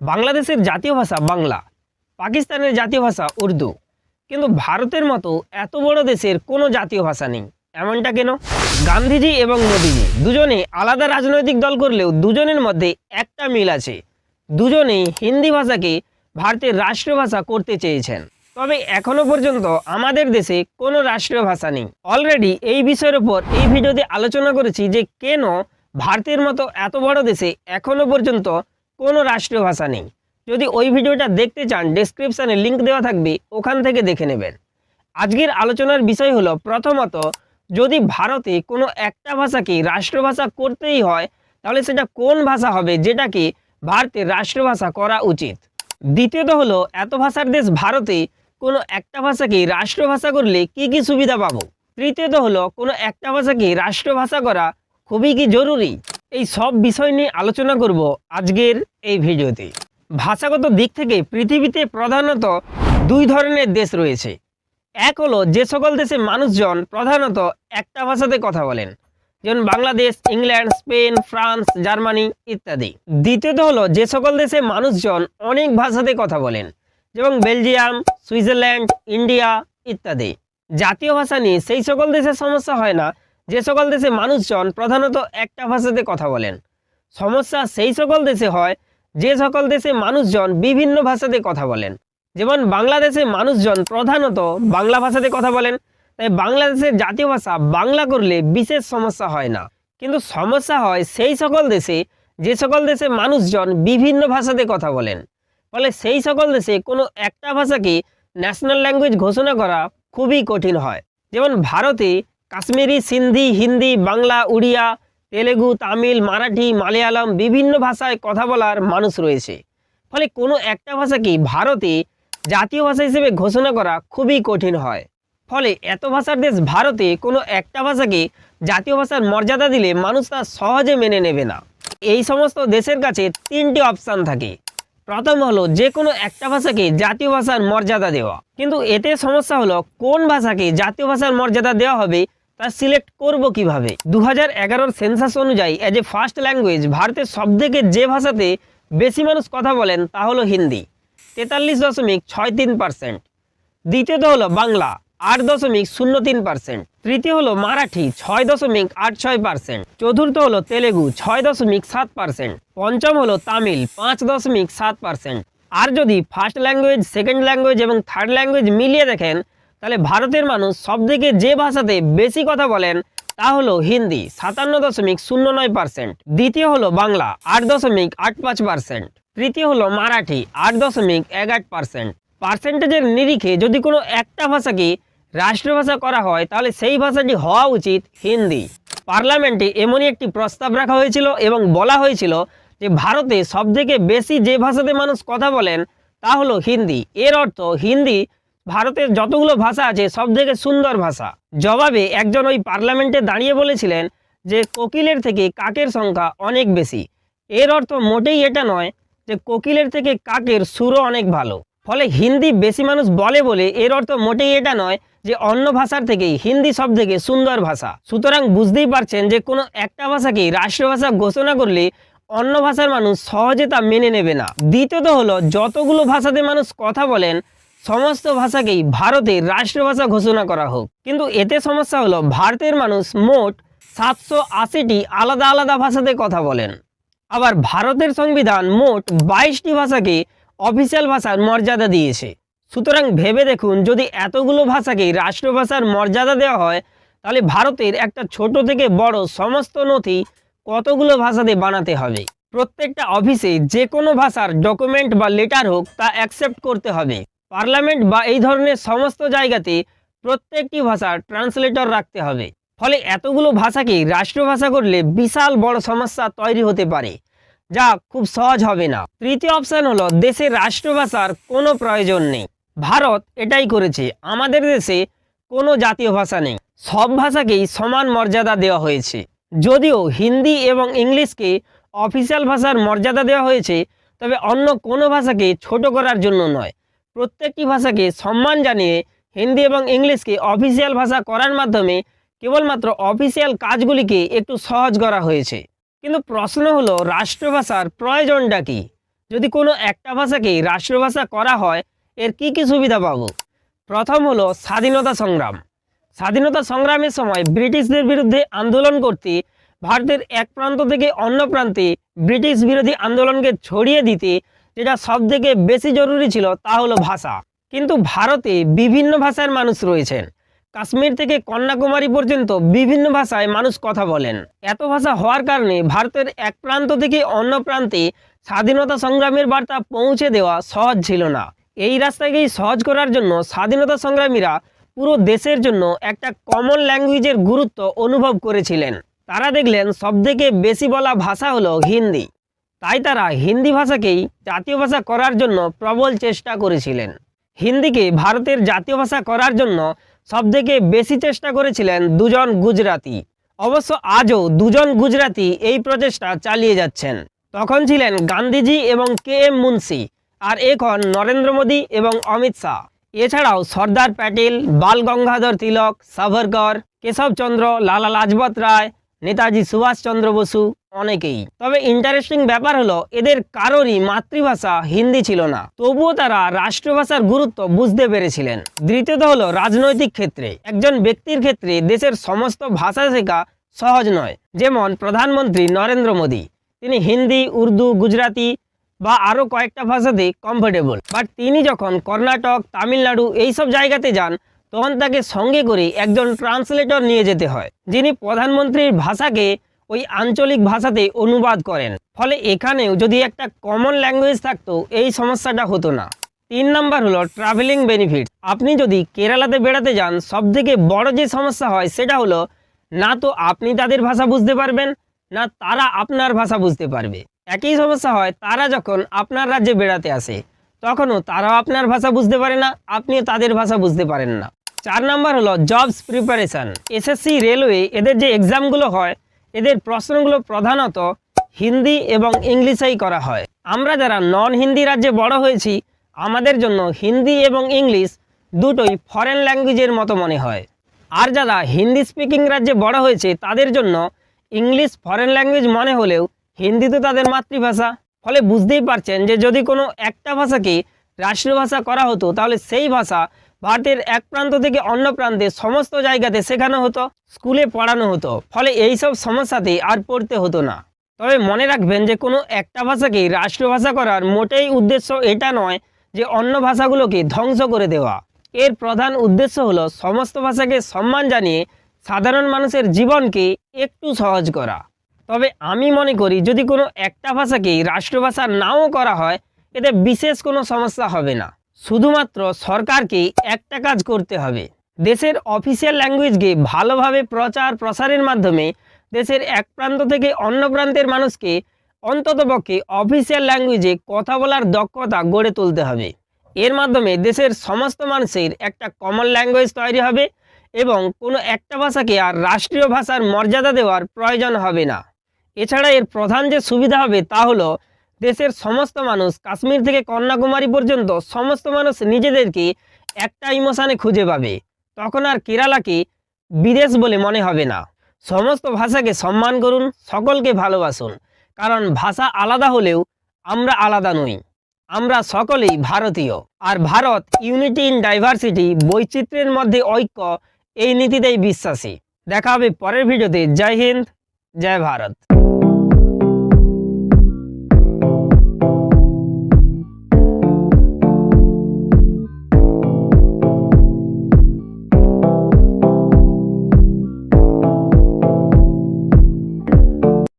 বাংলাদেশের জাতীয় ভাষা বাংলা, পাকিস্তানের জাতীয় ভাষা উর্দু। কিন্তু ভারতের মতো এত বড় দেশের কোনো জাতীয় ভাষা নেই। এমনটা কেন? গান্ধীজি এবং মোদিজি দুজনে আলাদা রাজনৈতিক দল করলেও দুজনের মধ্যে একটা মিল আছে। দুজনেই হিন্দি ভাষাকে ভারতের রাষ্ট্রভাষা করতে চেয়েছেন। তবে এখনও পর্যন্ত আমাদের দেশে কোনো রাষ্ট্রীয় ভাষা নেই। অলরেডি এই বিষয়ের উপর এই ভিডিওতে আলোচনা করেছি যে কেন ভারতের মতো এত বড় দেশে এখনও পর্যন্ত কোনো রাষ্ট্রীয় ভাষা নেই। যদি ওই ভিডিওটা দেখতে চান ডেসক্রিপশানে লিঙ্ক দেওয়া থাকবে, ওখান থেকে দেখে নেবেন। আজকের আলোচনার বিষয় হলো, প্রথমত, যদি ভারতে কোনো একটা ভাষাকে রাষ্ট্রভাষা করতেই হয়, তাহলে সেটা কোন ভাষা হবে যেটাকে ভারতের রাষ্ট্রভাষা করা উচিত? দ্বিতীয়ত হলো, এত ভাষার দেশ ভারতে কোনো একটা ভাষাকে রাষ্ট্রভাষা করলে কি কি সুবিধা পাবো? তৃতীয়ত হলো, কোনো একটা ভাষাকে রাষ্ট্রভাষা করা খুবই কি জরুরি? এই সব বিষয় নিয়ে আলোচনা করব আজকের এই ভিডিওতে। ভাষাগত দিক থেকে পৃথিবীতে প্রধানত দুই ধরনের দেশ রয়েছে। এক হলো যে সকল দেশে মানুষজন প্রধানত একটা ভাষাতে কথা বলেন, যেমন Bangladesh, England, Spain, France, Germany ইত্যাদি। দ্বিতীয়ত হলো যে সকল দেশে মানুষজন অনেক ভাষাতে কথা বলেন, যেমন বেলজিয়াম, সুইজারল্যান্ড, ইন্ডিয়া ইত্যাদি। জাতীয় ভাষা নিয়ে সেই সকল দেশের সমস্যা হয় না যে সকল দেশে মানুষজন প্রধানত একটা ভাষাতে কথা বলেন। সমস্যা সেই সকল দেশে হয় যে সকল দেশে মানুষজন বিভিন্ন ভাষাতে কথা বলেন। যেমন বাংলাদেশে মানুষজন প্রধানত বাংলা ভাষাতে কথা বলেন, তাই বাংলাদেশের জাতীয় ভাষা বাংলা করলে বিশেষ সমস্যা হয় না। কিন্তু সমস্যা হয় সেই সকল দেশে যে সকল দেশে মানুষজন বিভিন্ন ভাষাতে কথা বলেন। ফলে সেই সকল দেশে কোনো একটা ভাষাকে ন্যাশনাল ল্যাঙ্গুয়েজ ঘোষণা করা খুবই কঠিন হয়। যেমন ভারতে কাশ্মীরি, সিন্ধি, হিন্দি, বাংলা, উড়িয়া, তেলেগু, তামিল, মারাঠি, মালয়ালম বিভিন্ন ভাষায় কথা বলার মানুষ রয়েছে। ফলে কোনো একটা ভাষাকে ভারতে জাতীয় ভাষা হিসেবে ঘোষণা করা খুবই কঠিন হয়। ফলে এত ভাষার দেশ ভারতে কোনো একটা ভাষাকে জাতীয় ভাষার মর্যাদা দিলে মানুষ তা সহজে মেনে নেবে না। এই সমস্ত দেশের কাছে তিনটি অপশান থাকে। প্রথম হলো যে কোনো একটা ভাষাকে জাতীয় ভাষার মর্যাদা দেওয়া। কিন্তু এতে সমস্যা হলো কোন ভাষাকে জাতীয় ভাষার মর্যাদা দেওয়া হবে তা সিলেক্ট করব কীভাবে? দু হাজার সেন্সাস অনুযায়ী অ্যাজ এ ফার্স্ট ল্যাঙ্গুয়েজ ভারতের সবথেকে যে ভাষাতে বেশি মানুষ কথা বলেন তা হলো হিন্দি। তেতাল্লিশ দশমিক ছয় তিন পার্সেন্ট দ্বিতীয়ত হলো বাংলা, আট দশমিক শূন্য তিন পার্সেন্ট তৃতীয় হলো মারাঠি, ছয় দশমিক আট ছয় পার্সেন্ট চতুর্থ হলো তেলেগু, ছয় দশমিক সাত পার্সেন্ট পঞ্চম হলো তামিল, পাঁচ দশমিক সাত পার্সেন্ট আর যদি ফার্স্ট ল্যাঙ্গুয়েজ সেকেন্ড ল্যাঙ্গুয়েজ এবং থার্ড ল্যাঙ্গুয়েজ মিলিয়ে দেখেন তাহলে ভারতের মানুষ সবথেকে যে ভাষাতে বেশি কথা বলেন তা হলো হিন্দি, সাতান্ন দশমিক শূন্য নয় পার্সেন্ট। দ্বিতীয় হলো বাংলা, আট দশমিক আট পাঁচ পার্সেন্ট। তৃতীয় হলো মারাঠি, আট দশমিক এক আট পার্সেন্ট। পার্সেন্টেজের নিরিখে যদি কোনো একটা ভাষাকে রাষ্ট্রভাষা করা হয়, তাহলে সেই ভাষাটি হওয়া উচিত হিন্দি। পার্লামেন্টে এমনই একটি প্রস্তাব রাখা হয়েছিল এবং বলা হয়েছিল যে ভারতে সবথেকে বেশি যে ভাষাতে মানুষ কথা বলেন তা হলো হিন্দি। এর অর্থ হিন্দি ভারতের যতগুলো ভাষা আছে, সব থেকে সুন্দর ভাষা। জবাবে একজন ওই পার্লামেন্টে দাঁড়িয়ে বলেছিলেন যে, কোকিলের থেকে কাকের সংখ্যা অনেক বেশি। এর অর্থ মোটেই এটা নয় যে, কোকিলের থেকে কাকের সুরও অনেক ভালো। ফলে হিন্দি বেশি মানুষ বলে বলে এর অর্থ মোটেই এটা নয় যে, অন্য ভাষার থেকেই হিন্দি সব থেকে সুন্দর ভাষা। সুতরাং বুঝতেই পারছেন যে, কোনো একটা ভাষাকেই রাষ্ট্রভাষা ঘোষণা করলে অন্য ভাষার মানুষ সহজে তা মেনে নেবে না। দ্বিতীয়ত হলো, যতগুলো ভাষাতে মানুষ কথা বলেন সমস্ত ভাষাকেই ভারতের রাষ্ট্রভাষা ঘোষণা করা হোক। কিন্তু এতে সমস্যা হলো ভারতের মানুষ মোট সাতশো আশিটি আলাদা আলাদা ভাষাতে কথা বলেন। আবার ভারতের সংবিধান মোট বাইশটি ভাষাকে অফিসিয়াল ভাষার মর্যাদা দিয়েছে। সুতরাং ভেবে দেখুন, যদি এতগুলো ভাষাকেই রাষ্ট্রভাষার মর্যাদা দেওয়া হয়, তাহলে ভারতের একটা ছোট থেকে বড় সমস্ত নথি কতগুলো ভাষাতে বানাতে হবে? প্রত্যেকটা অফিসে যে কোনো ভাষার ডকুমেন্ট বা লেটার হোক তা অ্যাকসেপ্ট করতে হবে। পার্লামেন্ট বা এই ধরনের সমস্ত জায়গাতে প্রত্যেকটি ভাষার ট্রান্সলেটর রাখতে হবে। ফলে এতগুলো ভাষাকে রাষ্ট্রভাষা করলে বিশাল বড় সমস্যা তৈরি হতে পারে, যা খুব সহজ হবে না। তৃতীয় অপশান হলো দেশের রাষ্ট্রভাষার কোনো প্রয়োজন নেই। ভারত এটাই করেছে, আমাদের দেশে কোনো জাতীয় ভাষা নেই। সব ভাষাকেই সমান মর্যাদা দেওয়া হয়েছে। যদিও হিন্দি এবং ইংলিশকে অফিসিয়াল ভাষার মর্যাদা দেওয়া হয়েছে, তবে অন্য কোনো ভাষাকে ছোট করার জন্য নয়। প্রত্যেকটি ভাষাকে সম্মান জানিয়ে হিন্দি এবং ইংলিশকে অফিসিয়াল ভাষা করার মাধ্যমে কেবলমাত্র অফিসিয়াল কাজগুলিকে একটু সহজ করা হয়েছে। কিন্তু প্রশ্ন হলো, রাষ্ট্রভাষার প্রয়োজনটা কি? যদি কোনো একটা ভাষাকেই রাষ্ট্রভাষা করা হয়, এর কি কি সুবিধা পাবো? প্রথম হলো স্বাধীনতা সংগ্রাম। স্বাধীনতা সংগ্রামের সময় ব্রিটিশদের বিরুদ্ধে আন্দোলন করতে, ভারতের এক প্রান্ত থেকে অন্য প্রান্তে ব্রিটিশ বিরোধী আন্দোলনকে ছড়িয়ে দিতে যেটা সব থেকে বেশি জরুরি ছিল তা হলো ভাষা। কিন্তু ভারতে বিভিন্ন ভাষার মানুষ রয়েছেন। কাশ্মীর থেকে কন্যাকুমারী পর্যন্ত বিভিন্ন ভাষায় মানুষ কথা বলেন। এত ভাষা হওয়ার কারণে ভারতের এক প্রান্ত থেকে অন্য প্রান্তে স্বাধীনতা সংগ্রামের বার্তা পৌঁছে দেওয়া সহজ ছিল না। এই রাস্তাকেই সহজ করার জন্য স্বাধীনতা সংগ্রামীরা পুরো দেশের জন্য একটা কমন ল্যাঙ্গুয়েজের গুরুত্ব অনুভব করেছিলেন। তারা দেখলেন সবথেকে বেশি বলা ভাষা হলো হিন্দি। তাই তারা হিন্দি ভাষাকেই জাতীয় ভাষা করার জন্য প্রবল চেষ্টা করেছিলেন। হিন্দিকে ভারতের জাতীয় ভাষা করার জন্য সবথেকে বেশি চেষ্টা করেছিলেন দুজন গুজরাতি। অবশ্য আজও দুজন গুজরাতি এই প্রচেষ্টা চালিয়ে যাচ্ছেন। তখন ছিলেন গান্ধীজি এবং কে এম মুন্সি আর এখন নরেন্দ্র মোদী এবং অমিত শাহ। এছাড়াও সর্দার প্যাটেল, বাল গঙ্গাধর তিলক, সাভারকর, কেশবচন্দ্র, লালা লাজপত রায় নেতাজি সুভাষচন্দ্র বসু, অনেকেই। তবে ইন্টারেস্টিং ব্যাপার হলো, এদের কারোরই মাতৃভাষা হিন্দি ছিল না। তবুও তারা রাষ্ট্রভাষার গুরুত্ব বুঝতে পেরেছিলেন। দ্বিতীয়ত হলো রাজনৈতিক ক্ষেত্রে। একজন ব্যক্তির ক্ষেত্রে দেশের সমস্ত ভাষা শেখা সহজ নয়। যেমন প্রধানমন্ত্রী নরেন্দ্র মোদী। তিনি হিন্দি, উর্দু, গুজরাটি বা আরও কয়েকটা ভাষাতে কমফোর্টেবল বাট তিনি যখন কর্ণাটক, তামিলনাড়ু এইসব জায়গাতে যান তখন তাকে সঙ্গে করে একজন ট্রান্সলেটর নিয়ে যেতে হয়, যিনি প্রধানমন্ত্রীর ভাষাকে ওই আঞ্চলিক ভাষাতে অনুবাদ করেন। ফলে এখানেও যদি একটা কমন ল্যাঙ্গুয়েজ থাকতো, এই সমস্যাটা হতো না। তিন নাম্বার হলো ট্রাভেলিং বেনিফিট আপনি যদি কেরালাতে বেড়াতে যান, সবথেকে বড় যে সমস্যা হয়, সেটা হলো না তো আপনি তাদের ভাষা বুঝতে পারবেন, না তারা আপনার ভাষা বুঝতে পারবে। একই সমস্যা হয়, তারা যখন আপনার রাজ্যে বেড়াতে আসে, তখনও তারাও আপনার ভাষা বুঝতে পারে না, আপনিও তাদের ভাষা বুঝতে পারেন না। চার নাম্বার হলো জবস প্রিপারেশান এসএসসি রেলওয়ে এদের যে এক্সামগুলো হয়, এদের প্রশ্নগুলো প্রধানত হিন্দি এবং ইংলিশেই করা হয়। আমরা যারা নন হিন্দি রাজ্যে বড় হয়েছি, আমাদের জন্য হিন্দি এবং ইংলিশ দুটোই ফরেন ল্যাঙ্গুয়েজের মতো মনে হয়। আর যারা হিন্দি স্পিকিং রাজ্যে বড় হয়েছে, তাদের জন্য ইংলিশ ফরেন ল্যাঙ্গুয়েজ মনে হলেও হিন্দি তো তাদের মাতৃভাষা। ফলে বুঝতেই পারছেন যে যদি কোনো একটা ভাষাকে রাষ্ট্রভাষা করা হতো, তাহলে সেই ভাষা ভারতের এক প্রান্ত থেকে অন্য প্রান্তে সমস্ত জায়গাতে শেখানো হতো, স্কুলে পড়ানো হতো। ফলে এই সব সমস্যাতে আর পড়তে হতো না। তবে মনে রাখবেন যে কোনো একটা ভাষাকেই রাষ্ট্রভাষা করার মোটেই উদ্দেশ্য এটা নয় যে অন্য ভাষাগুলোকে ধ্বংস করে দেওয়া। এর প্রধান উদ্দেশ্য হলো সমস্ত ভাষাকে সম্মান জানিয়ে সাধারণ মানুষের জীবনকে একটু সহজ করা। তবে আমি মনে করি যদি কোনো একটা ভাষাকেই রাষ্ট্রভাষা নাও করা হয়, এতে বিশেষ কোনো সমস্যা হবে না। শুধুমাত্র সরকারকে একটা কাজ করতে হবে। দেশের অফিসিয়াল ল্যাঙ্গুয়েজকে ভালোভাবে প্রচার প্রসারের মাধ্যমে দেশের এক প্রান্ত থেকে অন্য প্রান্তের মানুষকে অন্ততপক্ষে অফিসিয়াল ল্যাঙ্গুয়েজে কথা বলার দক্ষতা গড়ে তুলতে হবে। এর মাধ্যমে দেশের সমস্ত মানুষের একটা কমন ল্যাঙ্গুয়েজ তৈরি হবে এবং কোনো একটা ভাষাকে আর রাষ্ট্রীয় ভাষার মর্যাদা দেওয়ার প্রয়োজন হবে না। এছাড়া এর প্রধান যে সুবিধা হবে তা হলো দেশের সমস্ত মানুষ কাশ্মীর থেকে কন্যাকুমারী পর্যন্ত সমস্ত মানুষ নিজেদেরকে একটা ইমোশানে খুঁজে পাবে। তখন আর কেরালাকে বিদেশ বলে মনে হবে না। সমস্ত ভাষাকে সম্মান করুন, সকলকে ভালোবাসুন। কারণ ভাষা আলাদা হলেও আমরা আলাদা নই। আমরা সকলেই ভারতীয়। আর ভারত ইউনিটি ইন ডাইভার্সিটি বৈচিত্র্যের মধ্যে ঐক্য, এই নীতিতেই বিশ্বাসী। দেখা হবে পরের ভিডিওতে। জয় হিন্দ, জয় ভারত।